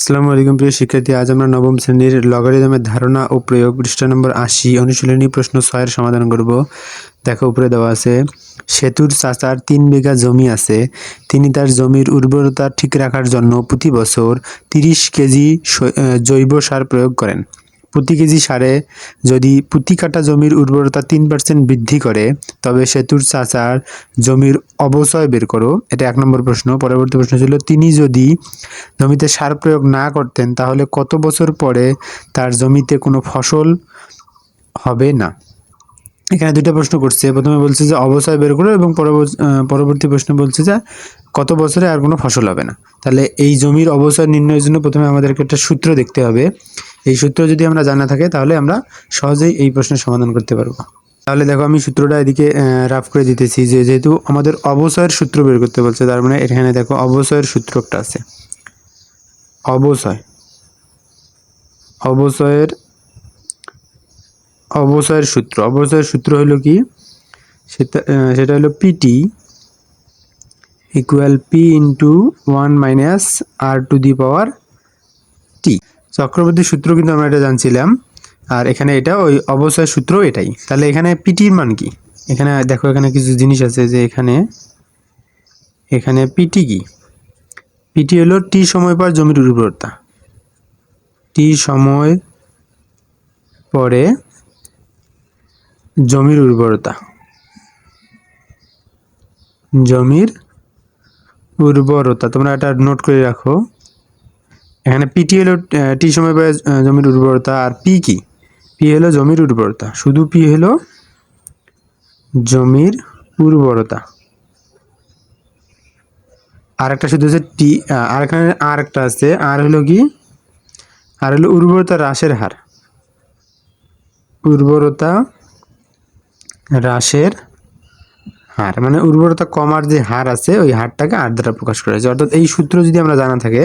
আসসালামু আলাইকুম প্রিয় শিক্ষার্থী, আজ আমরা নবম শ্রেণির লগারিদমের ধারণা ও প্রয়োগ পৃষ্ঠা নম্বর আশি অনুশীলনী প্রশ্ন ছয়ের সমাধান করব। দেখো, উপরে দেওয়া আছে, সেতুর চাচার তিন বিঘা জমি আছে, তিনি তার জমির উর্বরতা ঠিক রাখার জন্য প্রতি বছর তিরিশ কেজি জৈব সার প্রয়োগ করেন। প্রতি কেজি সারে যদি প্রতি কাটা জমির উর্বরতা তিন পার্সেন্ট বৃদ্ধি করে, তবে সেতুর চাচার জমির অবচয় বের করো। এটা এক নম্বর প্রশ্ন। পরবর্তী প্রশ্ন ছিল, তিনি যদি জমিতে সার প্রয়োগ না করতেন, তাহলে কত বছর পরে তার জমিতে কোনো ফসল হবে না? এখানে দুইটা প্রশ্ন করছে। প্রথমে বলছে যে, অবচয় বের করো এবং পরবর্তী প্রশ্ন বলছে যে, কত বছরে আর কোনো ফসল হবে না? তাহলে এই জমির অবচয় নির্ণয়ের জন্য প্রথমে আমাদেরকে একটা সূত্র দেখতে হবে। এই সূত্র যদি আমরা জানা থাকে, তাহলে আমরা সহজেই এই প্রশ্নের সমাধান করতে পারব। তাহলে দেখো, আমি সূত্রটা এদিকে রাফ করে দিতেছি যে যেহেতু আমাদের অবসয়ের সূত্র বের করতে বলছে, তার মানে এখানে দেখো অবসয়ের সূত্র একটা আছে। অবসয়, অবসয়ের অবসয়ের সূত্র অবসয়ের সূত্র হলো কি? সেটা সেটা হলো PT equal P into one minus R to the power T Chakraborty সূত্র কিন্তু আমরা এটা জানছিলাম। আর এখানে এটা ওই অবচয় সূত্র এটাই। তাহলে এখানে পিটির মান কি? এখানে দেখো, এখানে কিছু জিনিস আছে যে এখানে এখানে পিটি কি? পিটি হলো টি সময় পর জমির উর্বরতা। টি সময় পরে জমির উর্বরতা। জমির উর্বরতা। তোমরা এটা নোট করে রাখো। এখানে পিটি হলো টি সময় আহ, জমির উর্বরতা আর পি কি? পি হলো জমির উর্বরতা। শুধু পি হলো জমির উর্বরতা। আর একটা শুধু হচ্ছে টি আর এখানে আর একটা আছে। আর হলো কি? আর হলো উর্বরতা হ্রাসের হার। উর্বরতা হ্রাসের হার মানে উর্বরতা কমার যে হার আছে, ওই হারটাকে আর দ্বারা প্রকাশ করা হয়েছে। অর্থাৎ এই সূত্র যদি আমরা জানা থাকে,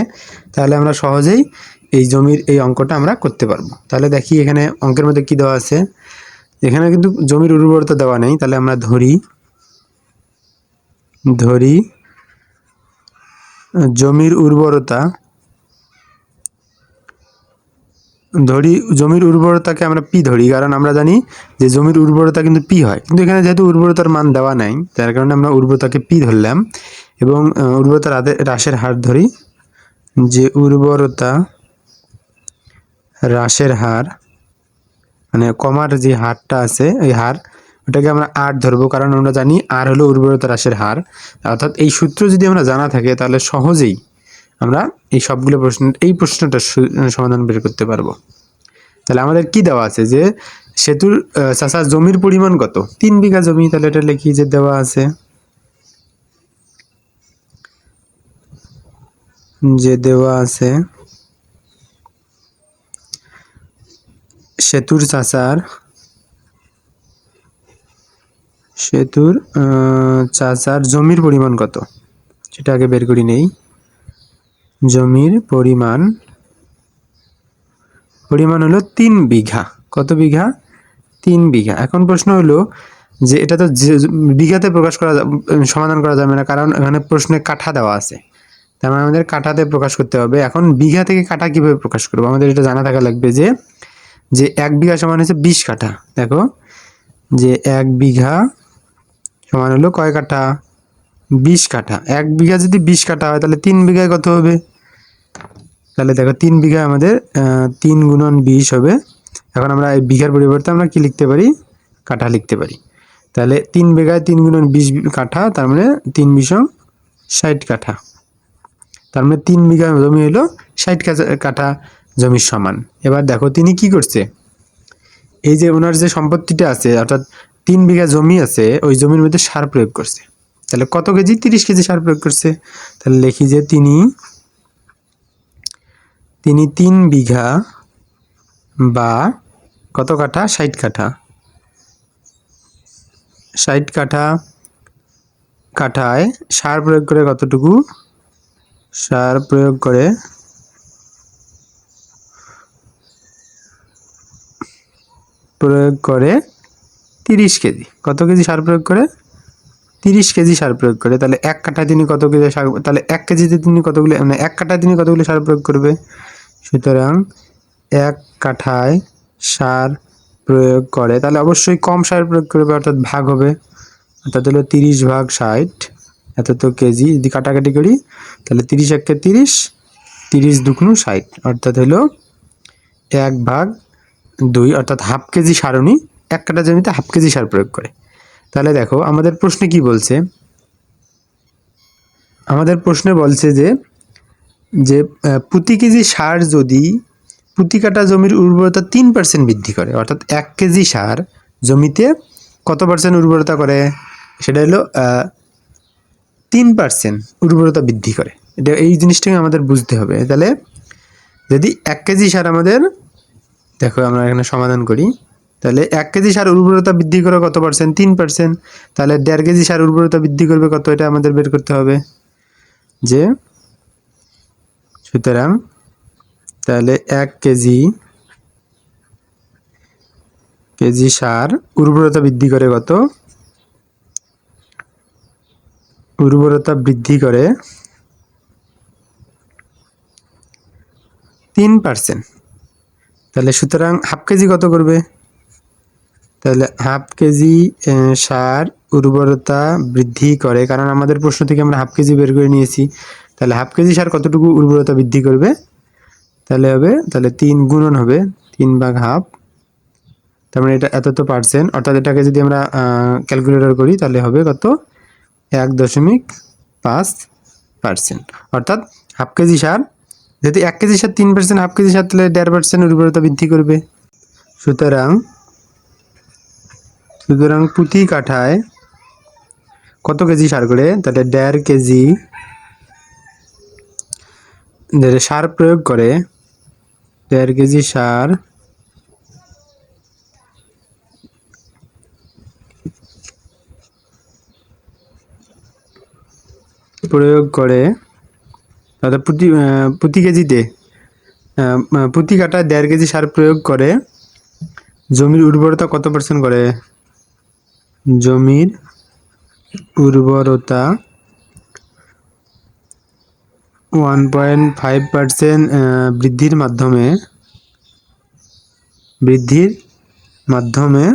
তাহলে আমরা সহজেই এই জমির এই অঙ্কটা আমরা করতে পারব। তাহলে দেখি এখানে অঙ্কের মধ্যে কি দেওয়া আছে। এখানে কিন্তু জমির উর্বরতা দেওয়া নেই, তাহলে আমরা ধরি ধরি, জমির উর্বরতা ধরি জমির উর্বরতাকে আমরা পি ধরি, কারণ আমরা জানি যে জমির উর্বরতা কিন্তু পি হয়। কিন্তু এখানে যেহেতু উর্বরতার মান দেওয়া নাই যার কারণে আমরা উর্বরতাকে পি ধরলাম এবং হাতে হ্রাসের হার ধরি যে উর্বরতা হ্রাসের হার মানে কমার যে হারটা আছে ওই হার, ওটাকে আমরা আর ধরবো, কারণ আমরা জানি আর হলো উর্বরতা হ্রাসের হার। অর্থাৎ এই সূত্র যদি আমরা জানা থাকে, তাহলে সহজেই আমরা এই সবগুলো প্রশ্ন, এই প্রশ্নটা সমাধান বের করতে পারব। তাহলে আমাদের কি দেওয়া আছে যে, সেতুর চাষার জমির পরিমাণ কত? তিন বিঘা জমি তাহলে এটা লিখি যে দেওয়া আছে। যে দেওয়া আছে, সেতুর চাষার সেতুর চাষার জমির পরিমাণ কত? সেটা আগে বের করি নেই। জমির পরিমাণ পরিমাণ হলো তিন বিঘা। কত বিঘা? তিন বিঘা। এখন প্রশ্ন হলো যে এটা তো বিঘাতে প্রকাশ করা সমাধান করা যাবে না, কারণ এখানে প্রশ্নে কাঠা দেওয়া আছে। তার মানে আমাদের কাঠাতে প্রকাশ করতে হবে। এখন বিঘা থেকে কাঠা কীভাবে প্রকাশ করব? আমাদের এটা জানা থাকা লাগবে যে যে এক বিঘা সমান হচ্ছে বিশ কাঠা দেখো, যে এক বিঘা সমান হলো কয় কাঠা বিশ কাঠা এক বিঘা যদি বিশ কাঠা হয়, তাহলে তিন বিঘায় কত হবে? তাহলে দেখো তিন বিঘা আমাদের তিন গুণন বিশ হবে। এখন আমরা এই বিঘার পরিবর্তে আমরা কি লিখতে পারি? কাঠা লিখতে পারি। তাহলে তিন বিঘায় তিন গুণন বিশ কাঠা, তার মানে তিন বিশ ষাট কাঠা। তার মানে তিন বিঘা জমি হলো ষাট কাঠা জমির সমান। এবার দেখো তিনি কি করছে? এই যে ওনার যে সম্পত্তিটা আছে, অর্থাৎ তিন বিঘা জমি আছে, ওই জমির মধ্যে সার প্রয়োগ করছে। তাহলে কত কেজি? তিরিশ কেজি সার প্রয়োগ করছে। তাহলে লিখি যে তিনি তিনি তিন বিঘা বা কত কাঠা? ষাট কাঠা। ষাট কাঠা কাঠায় সার প্রয়োগ করে কতটুকু? সার প্রয়োগ করে প্রয়োগ করে তিরিশ কেজি। কত কেজি সার প্রয়োগ করে? তিরিশ কেজি সার প্রয়োগ করে। তাহলে এক কাঠায় তিনি কত কেজি সার তাহলে এক কেজিতে তিনি কতগুলো মানে এক কাঠায় তিনি কতগুলো সার প্রয়োগ করবে? সুতরাং এক কাঠায় সার প্রয়োগ করে, তাহলে অবশ্যই কম সার প্রয়োগ করবে, অর্থাৎ ভাগ হবে। অর্থাৎ হলো তিরিশ ভাগ ষাট, এত তো কেজি, যদি কাটাকাটি করি, তাহলে তিরিশ এককে তিরিশ তিরিশ দুগুণ ষাট, অর্থাৎ হলো এক ভাগ দুই, অর্থাৎ হাফ কেজি সারণী এক কাটা জমিতে হাফ কেজি সার প্রয়োগ করে। তাহলে দেখো, আমাদের প্রশ্নে কি বলছে? আমাদের প্রশ্নে বলছে যে যে প্রতি কেজি সার যদি প্রতি কাটা জমির উর্বরতা তিন পার্সেন্ট বৃদ্ধি করে, অর্থাৎ এক কেজি সার জমিতে কত পার্সেন্ট উর্বরতা করে? সেটা হলো তিন পার্সেন্ট উর্বরতা বৃদ্ধি করে। এটা এই জিনিসটাকে আমাদের বুঝতে হবে। তাহলে যদি এক কেজি সার আমাদের, দেখো আমরা এখানে সমাধান করি, তাহলে এক কেজি সার উর্বরতা বৃদ্ধি করে কত পার্সেন্ট তিন পার্সেন্ট তাহলে দেড় কেজি সার উর্বরতা বৃদ্ধি করবে কত? এটা আমাদের বের করতে হবে। যে সুতরাং তাহলে এক কেজি কেজি সার উর্বরতা বৃদ্ধি করে কত? উর্বরতা বৃদ্ধি করে তিন পার্সেন্ট। তাহলে সুতরাং হাফ কেজি কত করবে? তাহলে হাফ কেজি সার উর্বরতা বৃদ্ধি করে, কারণ আমাদের প্রশ্ন থেকে আমরা হাফ কেজি বের করে নিয়েছি। তাহলে হাফ কেজি সার কতটুকু উর্বরতা বৃদ্ধি করবে? তাহলে হবে, তাহলে তিন গুণন হবে, তিন ভাগ হাফ। তার মানে এটা এত তো পার্সেন্ট অর্থাৎ এটাকে যদি আমরা ক্যালকুলেটর করি, তাহলে হবে কত? এক দশমিক পাঁচ পার্সেন্ট অর্থাৎ হাফ কেজি সার যদি এক কেজি সার তিন পার্সেন্ট হাফ কেজি সার তাহলে দেড় পার্সেন্ট উর্বরতা বৃদ্ধি করবে। সুতরাং সুতরাং প্রতি কাঠায় কত কেজি সার করে? তাহলে দেড় কেজি দেড় সার প্রয়োগ করে, দেড় কেজি সার প্রয়োগ করে অর্থাৎ প্রতি প্রতি কেজিতে প্রতি কাঠায় দেড় কেজি সার প্রয়োগ করে, জমির উর্বরতা কত পার্সেন্ট করে? জমির উর্বরতা ওয়ান পয়েন্ট ফাইভ পার্সেন্ট বৃদ্ধির মাধ্যমে বৃদ্ধির মাধ্যমে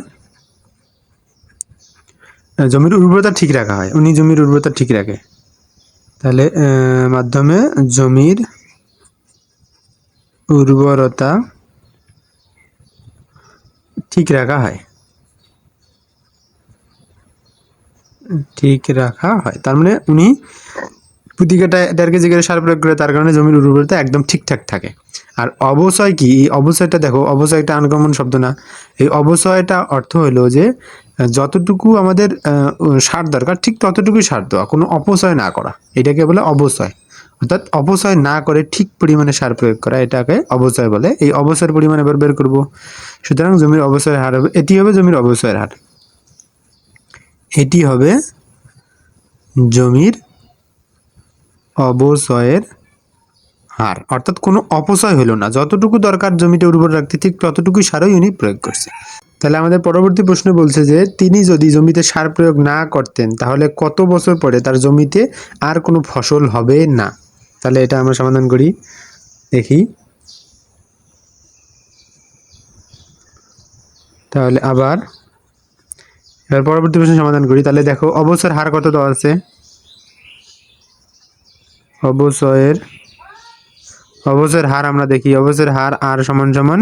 জমির উর্বরতা ঠিক রাখা হয়। উনি জমির উর্বরতা ঠিক রাখে। তাহলে মাধ্যমে জমির উর্বরতা ঠিক রাখা হয়। ঠিক রাখা হয়। তার মানে উনি প্রতি কাটায় দেড় সার প্রয়োগ করে তার কারণে জমির উর্বরতা একদম ঠিকঠাক থাকে। আর অবচয় কি? এই অবচয়টা দেখো অবচয়টা আনকমন শব্দ না। এই অবচয়টা অর্থ হলো যে, যতটুকু আমাদের সার দরকার, ঠিক ততটুকুই সার দেওয়া, কোনো অপচয় না করা। এটাকে বলে অবচয় অর্থাৎ অপচয় না করে ঠিক পরিমাণে সার প্রয়োগ করা, এটাকে অবচয় বলে। এই অবচয়ের পরিমাণ এবার বের করব। সুতরাং জমির অবচয়ের হার হবে, এটি হবে জমির অবচয়ের হার। এটি হবে জমির অবচয়ের হার। অর্থাৎ কোনো অপচয় হলো না। যতটুকু দরকার জমিটা উর্বর রাখতে, ঠিক ততটুকুই সারই উনি প্রয়োগ করছে। তাহলে আমাদের পরবর্তী প্রশ্ন বলছে যে, তিনি যদি জমিতে সার প্রয়োগ না করতেন, তাহলে কত বছর পরে তার জমিতে আর কোনো ফসল হবে না? তাহলে এটা আমরা সমাধান করি। দেখি। তাহলে আবার, এবার পরবর্তী প্রশ্ন সমাধান করি। তাহলে দেখো, অবসর হার কত দেওয়া আছে? অবসয়ের অবসর হার আমরা দেখি। অবসর হার আর সমান সমান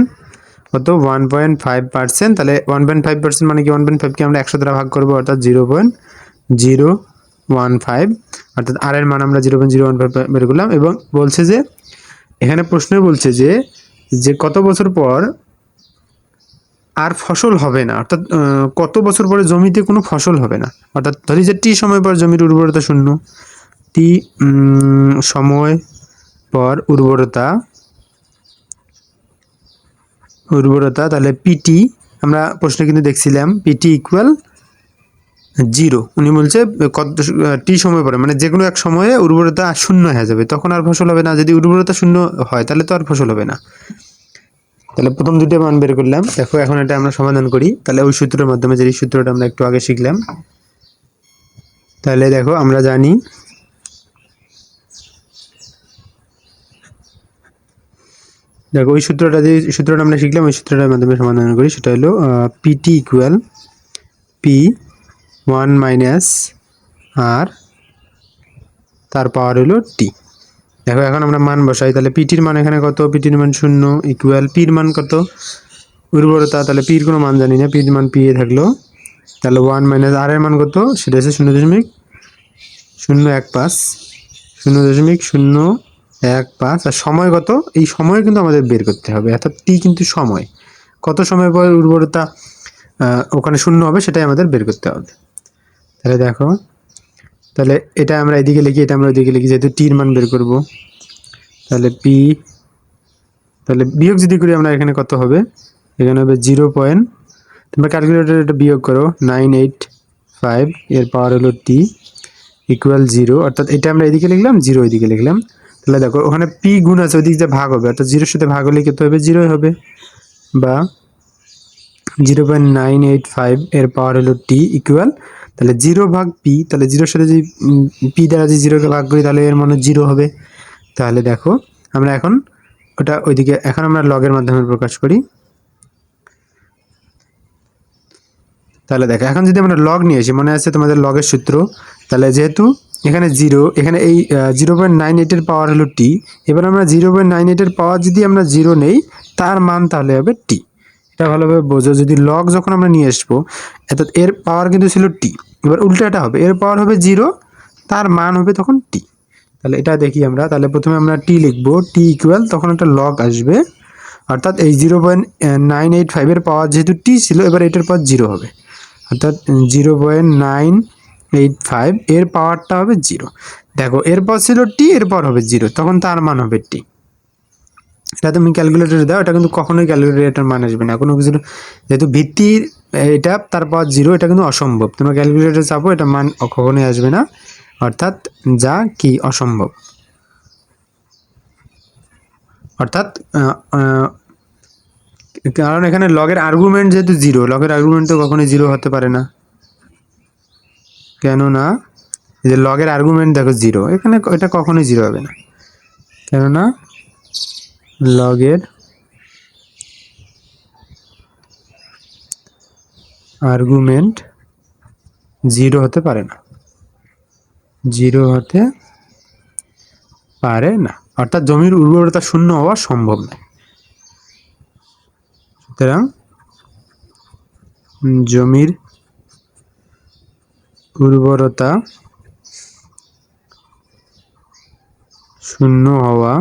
কত? ওয়ান পয়েন্ট ফাইভ পার্সেন্ট তাহলে ওয়ান পয়েন্ট ফাইভ পার্সেন্ট মানে কি? ওয়ান পয়েন্ট ফাইভকে আমরা একশো দ্বারা ভাগ করব, অর্থাৎ zero point zero one five অর্থাৎ আর এর মান আমরা zero point zero one five বের করলাম এবং বলছে যে, এখানে প্রশ্নে বলছে যে যে কত বছর পর আর ফসল হবে না? অর্থাৎ কত বছর পরে জমিতে কোনো ফসল হবে না? অর্থাৎ ধরি যে টি সময় পর জমির উর্বরতা শূন্য। টি উম, সময় পর উর্বরতা উর্বরতা তাহলে পিটি আমরা প্রশ্নে কিন্তু দেখছিলাম পিটি ইকুয়াল জিরো উনি বলছে কত টি সময় পরে মানে যে কোনো এক সময়ে উর্বরতা শূন্য হয়ে যাবে তখন আর ফসল হবে না। যদি উর্বরতা শূন্য হয় তাহলে তো আর ফসল হবে না। তাহলে প্রথম দুটো মান বের করলাম। দেখো এখন এটা আমরা সমাধান করি। তাহলে ওই সূত্রের মাধ্যমে যে সূত্রটা আমরা একটু আগে শিখলাম। তাহলে দেখো আমরা জানি দেখো ওই সূত্রটা যে সূত্রটা আমরা শিখলাম ওই সূত্রটার মাধ্যমে সমাধান করি, সেটা হলো PT equal P one minus R তার পাওয়ার হলো টি দেখো, এখন আমরা মান বসাই, তাহলে পিটির মান এখানে কত? পিটির মান শূন্য ইকুয়াল পির মান কত? উর্বরতা, তাহলে পির কোনো মান জানি না পির মান পিয়ে থাকল। তাহলে ওয়ান মাইনাস আর এর মান কত? সেটা হচ্ছে শূন্য দশমিক, শূন্য এক পাঁচ, শূন্য দশমিক শূন্য এক, পাঁচ, আর সময় কত? এই সময় কিন্তু আমাদের বের করতে হবে, অর্থাৎ টি কিন্তু সময়। কত সময় পর উর্বরতা ওখানে শূন্য হবে সেটাই আমাদের বের করতে হবে। তাহলে দেখো, তাহলে এটা আমরা এদিকে লিখি, এটা আমরা ওইদিকে লিখি, যেহেতু টির মান বের করব, তাহলে পি তাহলে বিয়োগ যদি করি আমরা এখানে কত হবে? এখানে হবে জিরো পয়েন্ট তোমরা ক্যালকুলেটর এটা বিয়োগ করো নাইন এইট ফাইভ এর পাওয়ার হলো টি ইকুয়াল জিরো অর্থাৎ এটা আমরা এদিকে লিখলাম জিরো ওইদিকে লিখলাম। তাহলে দেখো, ওখানে পি গুণ আছে, ওইদিক যে ভাগ হবে, অর্থাৎ জিরোর সাথে ভাগ হলে কত হবে? জিরোই হবে। বা zero point nine eight five এর পাওয়ার হলো টি ইকুয়াল তাহলে জিরো ভাগ পি তাহলে জিরোর সাথে যদি পি দ্বারা যদি জিরোকে ভাগ করি, তাহলে এর মানে জিরো হবে। তাহলে দেখো, আমরা এখন ওটা ওইদিকে, এখন আমরা লগের মাধ্যমে প্রকাশ করি। তাহলে দেখো, এখন যদি আমরা লগ নিয়ে আসি, মনে আছে তোমাদের লগের সূত্র? তাহলে যেহেতু এখানে জিরো, এখানে এই জিরো পয়েন্ট নাইন এইটের পাওয়ার হলো টি এবার আমরা জিরো পয়েন্ট নাইন এইটের পাওয়ার যদি আমরা জিরো নেই, তার মান তাহলে হবে টি এটা ভালোভাবে বোঝো, যদি লগ যখন আমরা নিয়ে আসব অর্থাৎ এর পাওয়ার কিন্তু ছিল টি এবার উল্টাটা হবে, এর পাওয়ার হবে জিরো, তার মান হবে তখন টি তাহলে এটা দেখি আমরা, তাহলে প্রথমে আমরা টি লিখব টি ইকুয়াল তখন একটা লগ আসবে। অর্থাৎ এই জিরো পয়েন্ট নাইন এইট ফাইভের পাওয়ার যেহেতু টি ছিল, এবার এটার পাওয়ার জিরো হবে। অর্থাৎ zero point nine eight five, এর পাওয়ারটা হবে জিরো দেখো, এরপর ছিল টি এরপর হবে জিরো তখন তার মান হবে টি এটা তুমি ক্যালকুলেটরে দাও, এটা কিন্তু কখনোই ক্যালকুলেটর মান আসবে না। কোনো কিছু যেহেতু ভিত্তির, এটা তারপর জিরো এটা কিন্তু অসম্ভব। তোমরা ক্যালকুলেটরে চাপো, এটা মান কখনোই আসবে না। অর্থাৎ যা কি অসম্ভব। অর্থাৎ কারণ এখানে লগের আর্গুমেন্ট যেহেতু জিরো লগের আর্গুমেন্ট তো কখনোই জিরো হতে পারে না। কেননা, এই যে লগের আর্গুমেন্ট দেখো জিরো এখানে এটা কখনোই জিরো হবে না। কেননা লগের আর্গুমেন্ট জিরো হতে পারে না। জিরো হতে পারে না। অর্থাৎ জমির উর্বরতা শূন্য হওয়া সম্ভব নয়। সুতরাং জমির উর্বরতা শূন্য হওয়া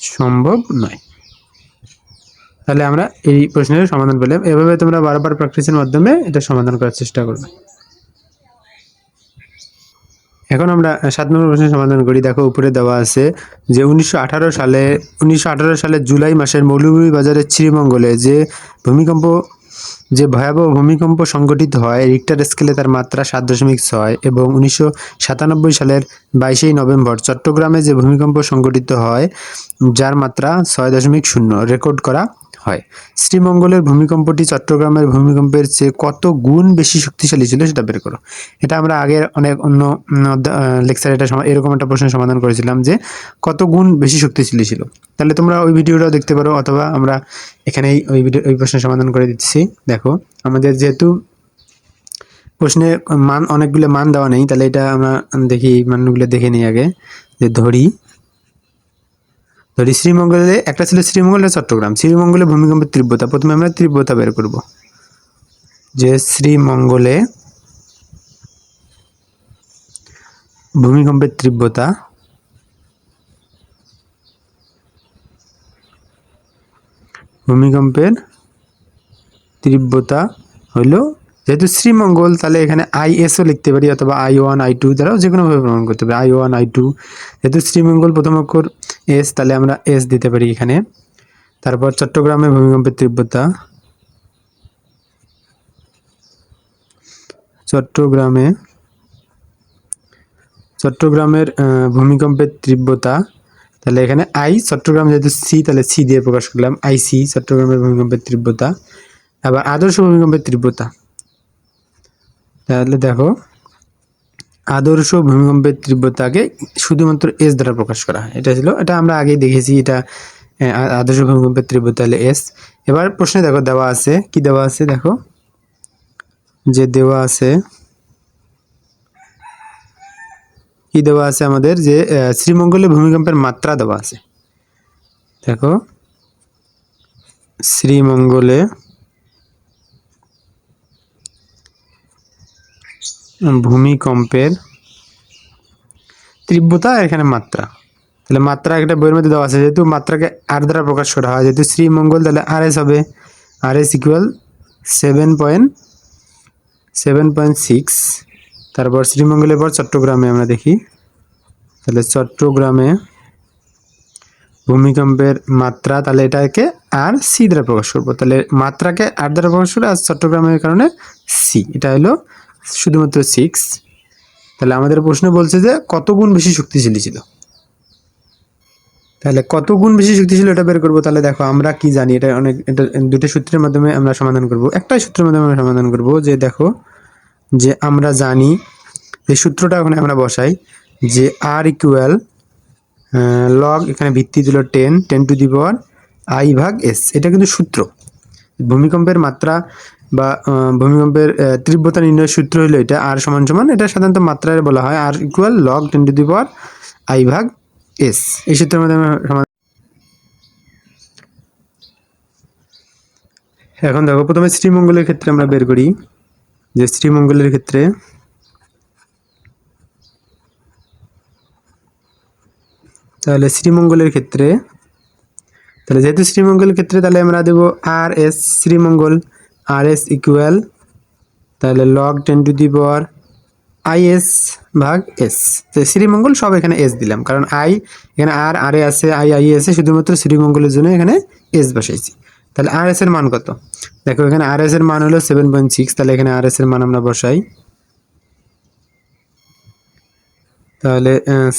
সম্ভব নয়। তাহলে আমরা এই প্রশ্নের সমাধান পেলাম। এভাবে তোমরা বারবার প্র্যাকটিসের মাধ্যমে এটা সমাধান করার চেষ্টা করবে। এখন আমরা সাত নম্বর প্রশ্নের সমাধান করি। দেখো, উপরে দেওয়া আছে যে উনিশশো আঠারো সালে, উনিশশো আঠারো সালে জুলাই মাসের মৌলভীবাজারের শ্রীমঙ্গলে যে ভূমিকম্প যে ভয়াবহ ভূমিকম্প সংগঠিত হয় রিক্টার স্কেলে তার মাত্রা সাত দশমিক ছয় এবং উনিশশো সাতানব্বই সালের বাইশেই নভেম্বর চট্টগ্রামে যে ভূমিকম্প সংগঠিত হয়, যার মাত্রা ছয় দশমিক শূন্য। রেকর্ড করা হয়। শ্রীমঙ্গলের ভূমিকম্পটি চট্টগ্রামের ভূমিকম্পের চেয়ে কত গুণ বেশি শক্তিশালী ছিল সেটা বের করো। এটা আমরা আগের অনেক অন্য লেকচার এটা এরকম একটা প্রশ্নের সমাধান করেছিলাম যে কত গুণ বেশি শক্তিশালী ছিল। তাহলে তোমরা ওই ভিডিওটাও দেখতে পারো অথবা আমরা এখানেই ওই ভিডিও, ওই প্রশ্নের সমাধান করে দিচ্ছি। দেখো, আমাদের যেহেতু প্রশ্নে মান, অনেকগুলো মান দেওয়া নেই, তাহলে এটা আমরা দেখি, মানগুলো দেখে নিই আগে, যে ধরি। ধরি শ্রীমঙ্গলে, একটা ছিল শ্রীমঙ্গলে চট্টগ্রাম। শ্রীমঙ্গলে ভূমিকম্পের তীব্রতা, প্রথমে আমরা তীব্রতা বের করব। যে শ্রীমঙ্গলে ভূমিকম্পের তীব্রতা ভূমিকম্পের তীব্রতা হলো যেহেতু শ্রীমঙ্গল, তাহলে এখানে আইএসও লিখতে পারি অথবা আই ওয়ান আই টু দ্বারাও যে কোনোভাবে প্রমাণ করতে পারি। আই ওয়ান আই টু যেহেতু শ্রীমঙ্গল প্রথম অক্ষর এস তাহলে আমরা এস দিতে পারি এখানে। তারপর চট্টগ্রামে ভূমিকম্পের তীব্রতা। চট্টগ্রামে, চট্টগ্রামের ভূমিকম্পের তীব্রতা। তাহলে এখানে আই চট্টগ্রাম যেহেতু সি তাহলে সি দিয়ে প্রকাশ করলাম। আই সি চট্টগ্রামের ভূমিকম্পের তীব্রতা। আবার আদর্শ ভূমিকম্পের তীব্রতা। তাহলে দেখো, আদর্শ ভূমিকম্পের তীব্রতাকে শুধুমাত্র এস দ্বারা প্রকাশ করা হয়। এটা ছিল, এটা আমরা আগেই দেখেছি, এটা আদর্শ ভূমিকম্পের তীব্রতা হলে এস এবার প্রশ্নে দেখো, দেওয়া আছে, কি দেওয়া আছে দেখো? যে দেওয়া আছে, কি দেওয়া আছে আমাদের? যে শ্রীমঙ্গলে ভূমিকম্পের মাত্রা দেওয়া আছে। দেখো, শ্রীমঙ্গলে ভূমিকম্পের তীব্রতা এখানে মাত্রা। তাহলে মাত্রা একটা বইয়ের মধ্যে দেওয়া আছে, যেহেতু মাত্রাকে আর দ্বারা প্রকাশ করা হয়, যেহেতু শ্রীমঙ্গল, তাহলে আর এস হবে R S equal seven point seven point six তারপর শ্রীমঙ্গলের পর চট্টগ্রামে আমরা দেখি। তাহলে চট্টগ্রামে ভূমিকম্পের মাত্রা, তাহলে এটাকে আর সি দ্বারা প্রকাশ করব। তাহলে মাত্রাকে আর দ্বারা প্রকাশ করে আর চট্টগ্রামের কারণে সি এটা হলো শুধুমাত্র সিক্স তাহলে আমাদের প্রশ্ন বলছে যে কত গুণ বেশি শক্তিশালী ছিল? তাহলে কত গুণ বেশি শক্তিশালী এটা বের করব? তাহলে দেখো, আমরা কি জানি? এটা অনেক, এটা দুটো সূত্রের মাধ্যমে আমরা সমাধান করব। একটাই সূত্রের মাধ্যমে আমরা সমাধান করব যে দেখো, যে আমরা জানি এই সূত্রটা ওখানে আমরা বসাই, যে আর ইকুয়াল লগ এখানে ভিত্তি দিল ten ten to the power I ভাগ এস এটা কিন্তু সূত্র। ভূমিকম্পের মাত্রা বা ভূমিকম্পের তীব্রতা নির্ণয়ের সূত্র হলো এটা, আর সমান সমান এটা সাধারণত মাত্রায় বলা হয় R equal log ten to the power I ভাগ এস এই সূত্রের মধ্যে আমরা সমাধান এখন দেখো, প্রথমে শ্রীমঙ্গলের ক্ষেত্রে আমরা বের করি। যে শ্রীমঙ্গলের ক্ষেত্রে তাহলে শ্রীমঙ্গলের ক্ষেত্রে, তাহলে যেহেতু শ্রীমঙ্গলের ক্ষেত্রে তাহলে আমরা দেব R S Sreemangal R S equal তাহলে log ten to the power I S ভাগ এস তো শ্রীমঙ্গল সব এখানে এস দিলাম, কারণ আই এখানে আর আর এ আছে আই আই আছে, শুধুমাত্র শ্রীমঙ্গলের জন্য এখানে এস বসাইছি। তাহলে আর এস এর মান কত? দেখো এখানে আর এস এর মান হলো সেভেন পয়েন্ট সিক্স তাহলে এখানে আর এস এর মান আমরা বসাই। তাহলে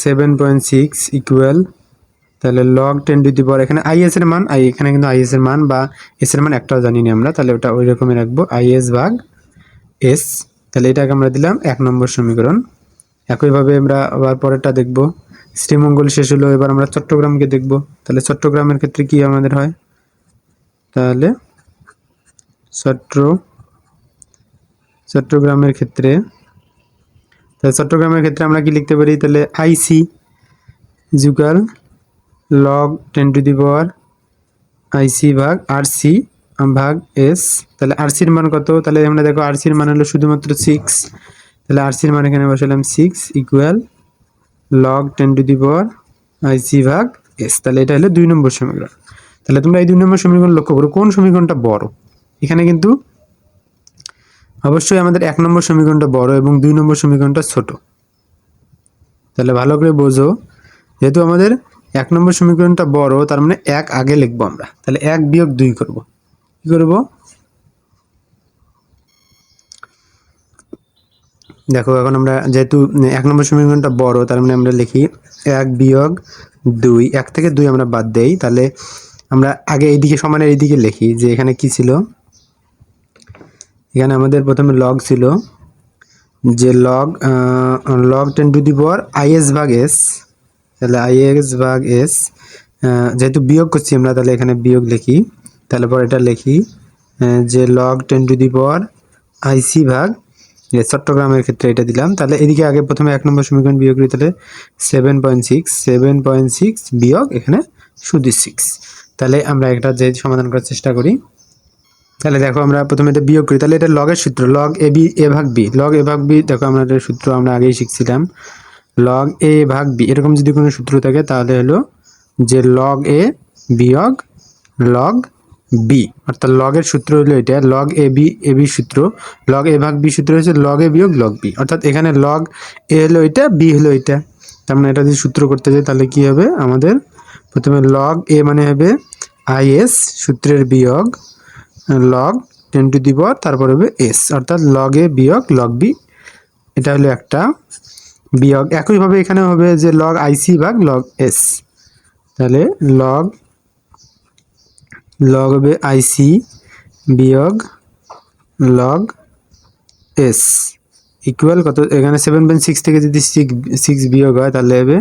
সেভেন পয়েন্ট সিক্স ইকুয়াল তাহলে log ten to the power এখানে আইএস এর মান আই এখানে কিন্তু আইএস এর মান বা এস এর মান একটাও জানি না আমরা, তাহলে ওটা ওই রকমই রাখব আইএস ভাগ এস তাহলে এটাকে আমরা দিলাম এক নম্বর সমীকরণ। একইভাবে আমরা আবার পরেরটা দেখব। শ্রীমঙ্গল শেষ হলো, এবার আমরা চট্টগ্রামকে দেখব। তাহলে চট্টগ্রামের ক্ষেত্রে কি আমাদের হয়? তাহলে চট্ট চট্টগ্রামের ক্ষেত্রে, তাহলে চট্টগ্রামের ক্ষেত্রে আমরা কি লিখতে পারি? তাহলে IC equal log ten to the power IC ভাগ আর সি ভাগ এস তাহলে আর সির মান কত? তাহলে আমরা দেখো আর সির মান হলো শুধুমাত্র সিক্স তাহলে আর সির মান এখানে বসালাম six equal log ten to the power IC ভাগ এস তাহলে এটা হলো দুই নম্বর সমীকরণ। তাহলে তোমরা এই দুই নম্বর সমীকরণ লক্ষ্য করো, কোন সমীকরণটা বড়? এখানে কিন্তু অবশ্যই আমাদের এক নম্বর সমীকরণটা বড় এবং দুই নম্বর সমীকরণটা ছোট। তাহলে ভালো করে বোঝো, যেহেতু আমাদের এক নম্বর সমীকরণটা বড়, তার মানে এক আগে লিখব আমরা। তাহলে এক বিয়োগ দুই করব। কি করব? দেখো, এখন আমরা যেহেতু এক নম্বর সমীকরণটা বড়, তার মানে আমরা লিখি এক বিয়োগ দুই। এক থেকে দুই আমরা বাদ দেই। তাহলে আমরা আগে এইদিকে সমানের এইদিকে লিখি যে এখানে কি ছিল? এখানে আমাদের প্রথমে লগ ছিল, যে log log ten to the power IS ভাগ এস তাহলে আইএস ভাগ এস যেহেতু বিয়োগ করছি আমরা, তাহলে এখানে বিয়োগ লিখি। তাহলে পর এটা লিখি যে log ten to the power IC ভাগ চট্টগ্রামের ক্ষেত্রে এটা দিলাম। তাহলে এদিকে আগে প্রথমে এক নম্বর সমীকরণ বিয়োগ করি, তাহলে seven point six seven point six বিয়োগ এখানে শুধু সিক্স তাহলে আমরা একটা যে সমাধান করার চেষ্টা করি। তাহলে দেখো আমরা প্রথমে এটা বিয়োগ করি, তাহলে এটা লগের সূত্র লগ এ বি এ ভাগ বি লগ এ ভাগ বি দেখো আমরা এটার সূত্র আমরা আগেই শিখছিলাম। লগ এ ভাগ বি এরকম যদি কোনো সূত্র থাকে তাহলে হলো যে লগ এ বিয়োগ লগ বি অর্থাৎ লগের সূত্র হলো এটা log A B A B সূত্র লগ এ ভাগ বি সূত্র হচ্ছে লগ এ বিয়োগ লগ বি অর্থাৎ এখানে লগ এ হলো এটা বি হলো এটা। তার মানে এটা যদি সূত্র করতে যাই তাহলে কি হবে? আমাদের প্রথমে লগ এ মানে হবে আইএস সূত্রের বিয়োগ লগ টেন টু দি তারপর হবে এস অর্থাৎ লগ এ বিয়োগ লগ বি এটা হলো একটা। বিয়োগ একইভাবে এখানে হবে যে লগ আইসি ভাগ লগ এস তাহলে লগ লগ হবে আইসি বিয়োগ লগ এস ইকুয়াল কত? এখানে সেভেন পয়েন্ট সিক্স থেকে যদি সিক্স বিয়োগ হয়, তাহলে হবে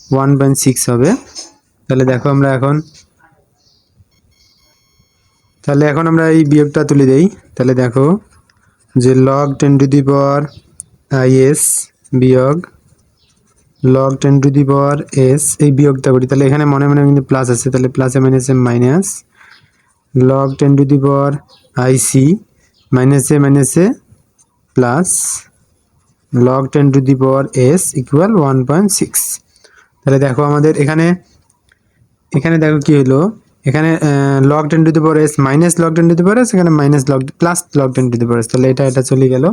ওয়ান পয়েন্ট সিক্স হবে। তাহলে দেখো আমরা এখন, তাহলে এখন আমরা এই বিয়োগটা তুলে দেই। তাহলে দেখো যে log ten to the power IS বিয়োগ log ten to the power S এই বিয়োগটা করি। তাহলে এখানে মনে মনে কিন্তু প্লাস আছে। তাহলে প্লাসে মাইনাসে minus log ten to the power IC মাইনাসে মাইনাসে plus log ten to the power S equal one point six তাহলে দেখো আমাদের এখানে এখানে দেখো কি হলো? এখানে log ten to the power S minus log ten to the power S এখানে minus log plus log ten to the power S তাহলে এটা এটা চলে গেল।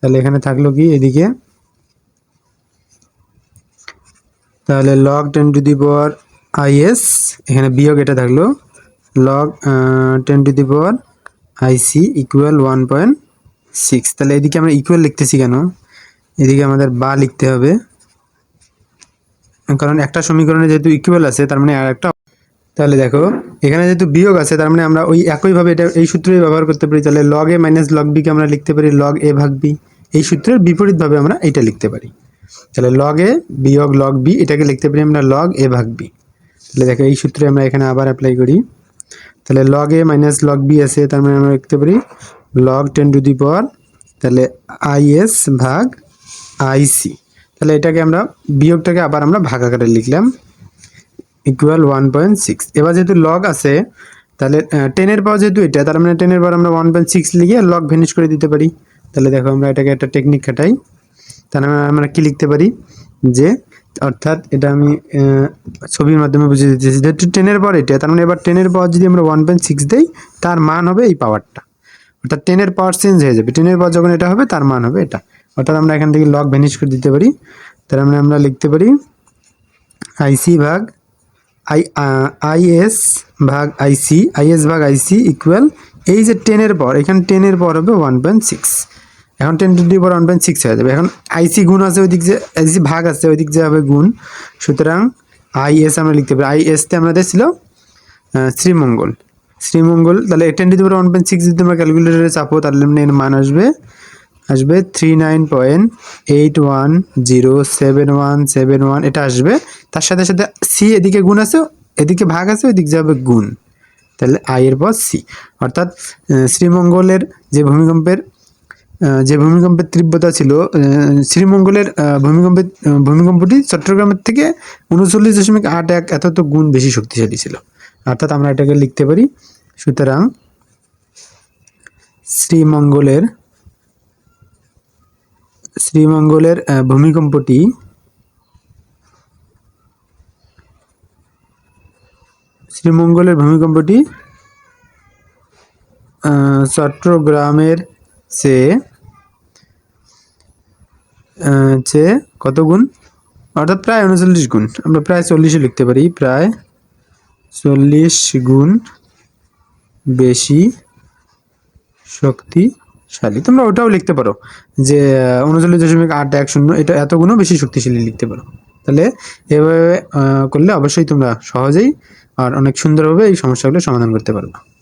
তাহলে এখানে থাকল কি? এদিকে তাহলে log ten to the power IS এখানে বিয়োগ এটা থাকল। Log ten to the power IC equal one point six তাহলে এদিকে আমরা ইকুয়াল লিখতেছি কেন? এদিকে আমাদের বা লিখতে হবে। কারণ একটা সমীকরণে যেহেতু ইকুয়াল আছে, তার মানে আর একটা তাহলে দেখো, এখানে যেহেতু বিয়োগ আছে, তার মানে আমরা ওই একইভাবে এটা এই সূত্রই ব্যবহার করতে পারি। তাহলে লগ এ মাইনাস লগ বিকে আমরা লিখতে পারি লগ এ ভাগ বি এই সূত্রের বিপরীতভাবে আমরা এটা লিখতে পারি। তাহলে লগ এ বিয়োগ লগ বি এটাকে লিখতে পারি আমরা লগ এ ভাগ বি তাহলে দেখো এই সূত্রে আমরা এখানে আবার অ্যাপ্লাই করি। তাহলে log A minus log B আছে, তার মানে আমরা লিখতে পারি log ten to the power তাহলে আইএস ভাগ আইসি তাহলে এটাকে আমরা বিয়োগটাকে আবার আমরা ভাগ আকারে লিখলাম ইকুয়াল ওয়ান পয়েন্ট সিক্স এবার যেহেতু লগ আছে, তাহলে টেনের পাওয়ার যেহেতু এটা, তার মানে টেনের পর আমরা ওয়ান পয়েন্ট সিক্স লিখে লগ ভেনিশ করে দিতে পারি। তাহলে দেখো আমরা এটাকে একটা টেকনিক খাটাই। তাহলে আমরা- কি লিখতে পারি? যে, অর্থাৎ এটা আমি ছবির মাধ্যমে বুঝিয়ে দিতেছি যেহেতু টেনের পর এটা, তার মানে এবার টেনের পাওয়ার যদি আমরা ওয়ান পয়েন্ট সিক্স দিই, তার মান হবে এই পাওয়ারটা অর্থাৎ টেনের পাওয়ার চেঞ্জ হয়ে যাবে। টেনের পাওয়ার যখন এটা হবে, তার মান হবে এটা। অর্থাৎ আমরা এখান থেকে লগ ভ্যানিশ করে দিতে পারি। তার মানে আমরা লিখতে পারি আইসি ভাগ আই আইএস ভাগ আইসি আইএস ভাগ আইসি ইকুয়াল এই যে টেনের পর, এখানে টেনের পর হবে ওয়ান পয়েন্ট সিক্স এখন ten to the one point six হয়ে যাবে। এখন আইসি গুণ আছে ওই দিক যে আইসি ভাগ আছে ওই দিক যে হবে গুণ। সুতরাং আইএস আমরা লিখতে পারি। আইএসতে আমাদের ছিল শ্রীমঙ্গল। শ্রীমঙ্গল, তাহলে ten to the one point six যদি আমরা ক্যালকুলেটারে চাপো, তাহলে এর মান আসবে আসবে three nine point eight one zero seven one seven one এটা আসবে। তার সাথে সাথে সি এদিকে গুণ আছে, এদিকে ভাগ আছে, ওইদিক যাবে গুণ। তাহলে আই এর পর সি অর্থাৎ শ্রীমঙ্গলের যে ভূমিকম্পের যে ভূমিকম্পের তীব্রতা ছিল শ্রীমঙ্গলের আহ, ভূমিকম্পের ভূমিকম্পটি চট্টগ্রামের থেকে উনচল্লিশ দশমিক আট এক এত গুণ বেশি শক্তিশালী ছিল। অর্থাৎ আমরা এটাকে লিখতে পারি সুতরাং শ্রীমঙ্গলের শ্রীমঙ্গলের ভূমিকম্পটি শ্রীমঙ্গলের ভূমিকম্পটি চট্টগ্রামের আহ, চেয়ে কত গুণ? অর্থাৎ প্রায় উনচল্লিশ গুণ। আমরা প্রায় চল্লিশে লিখতে পারি। প্রায় চল্লিশ গুণ বেশি শক্তিশালী। তোমরা ওটাও লিখতে পারো যে উনচল্লিশ দশমিক আট এক শূন্য এটা এত গুণও বেশি শক্তিশালী লিখতে পারো। তাহলে এভাবে করলে অবশ্যই তোমরা সহজেই আর অনেক সুন্দরভাবে এই সমস্যাগুলো সমাধান করতে পারবে।